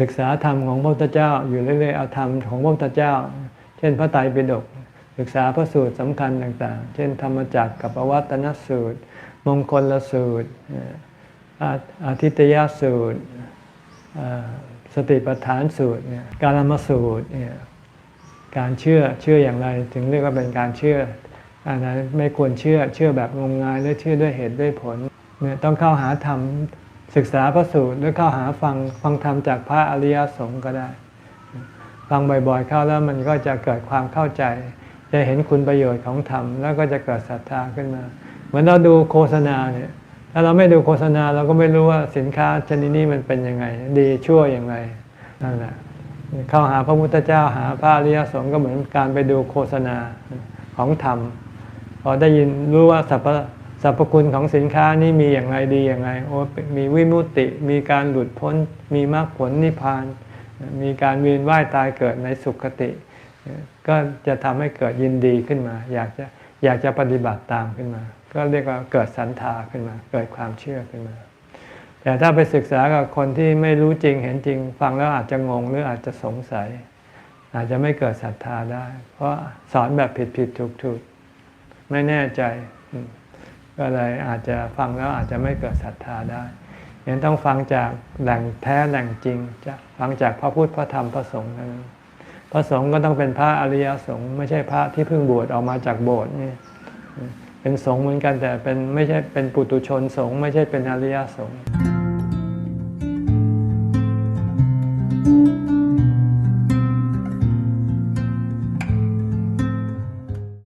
ศึกษาธรรมของพระพุทธเจ้า อยู่เรื่อยๆเอาธรรมของพระพุทธเจ้า เช่นพระไตรปิฎกศึกษาพระสูตรสำคัญต่าง ๆ เช่นธรรมจักรกับวัตนสูตร มงคลละสูตรอาอาทิตยสูตรสติปัฏฐานสูตรการมสูตรเนี่ย การเชื่อเชื่ออย่างไร ถึงเรียกว่าเป็นการเชื่ออันนั้นไม่ควรเชื่อเชื่อแบบงมงายหรือเชื่อด้วยเหตุด้วยผลเนี่ยต้องเข้าหาธรรมศึกษาพระสูตรหรือเข้าหาฟังฟังธรรมจากพระอริยสงฆ์ก็ได้ ฟังบ่อยๆเข้าแล้วมันก็จะเกิดความเข้าใจ จะเห็นคุณประโยชน์ของธรรมแล้วก็จะเกิดศรัทธาขึ้นมา เหมือนเราดูโฆษณาเนี่ยถ้าเราไม่ดูโฆษณาเราก็ไม่รู้ว่าสินค้าชนิดนี้มันเป็นยังไง ดีชั่วอย่างไรนั่นแหละ เข้าหาพระพุทธเจ้าหาพระอริยสงฆ์ก็เหมือนการไปดูโฆษณาของธรรม พอได้ยินรู้ว่าสรรพสรรพคุณของสินค้านี้มีอย่างไรดีอย่างไรโอ้มีวิมุตติ มีการหลุดพ้น มีมรรคผลนิพพาน มีการเวียนว่ายตายเกิดในสุขติ ก็จะทำให้เกิดยินดีขึ้นมา อยากจะอยากจะปฏิบัติตามขึ้นมา ก็เรียกว่าเกิดสันทาขึ้นมา เกิดความเชื่อขึ้นมา แต่ถ้าไปศึกษากับคนที่ไม่รู้จริงเห็นจริง ฟังแล้วอาจจะงงหรืออาจจะสงสัย อาจจะไม่เกิดศรัทธาได้ เพราะสอนแบบผิดผิดถูกถูกไม่แน่ใจ ก็เลยอาจจะฟังแล้วอาจจะไม่เกิดศรัทธาได้ยังต้องฟังจากแหล่งแท้แหล่งจริงจะฟังจากพระพุทธพระธรรมพระสงฆ์เท่นั้นพระสงฆ์ก็ต้องเป็นพระอริยสงฆ์ไม่ใช่พระที่เพิ่งบวชออกมาจากโบสถ์นี่เป็นสงฆ์เหมือนกันแต่เป็นไม่ใช่เป็นปุตุชนสงฆ์ไม่ใช่เป็นอริยสงฆ์